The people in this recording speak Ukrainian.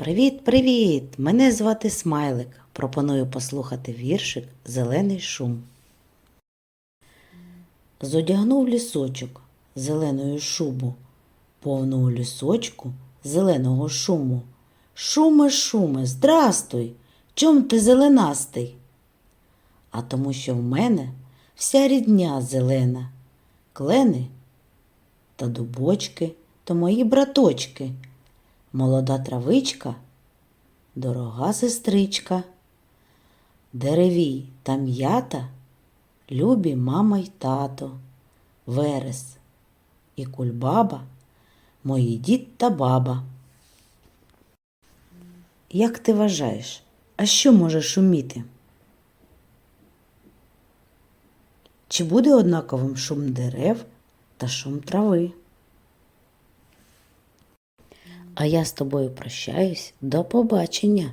Привіт, привіт! Мене звати Смайлик. Пропоную послухати віршик Зелений шум. Зодягнув лісочок зеленою шубу, повного лісочку зеленого шуму. Шуме, шуме, здрастуй! Чом ти зеленастий? А тому, що в мене вся рідня зелена, клени та дубочки то мої браточки. Молода травичка, дорога сестричка, деревій та м'ята, любі мама й тато, верес і кульбаба, мої дід та баба. Як ти вважаєш, а що може шуміти? Чи буде однаковим шум дерев та шум трави? А я з тобою прощаюсь. До побачення.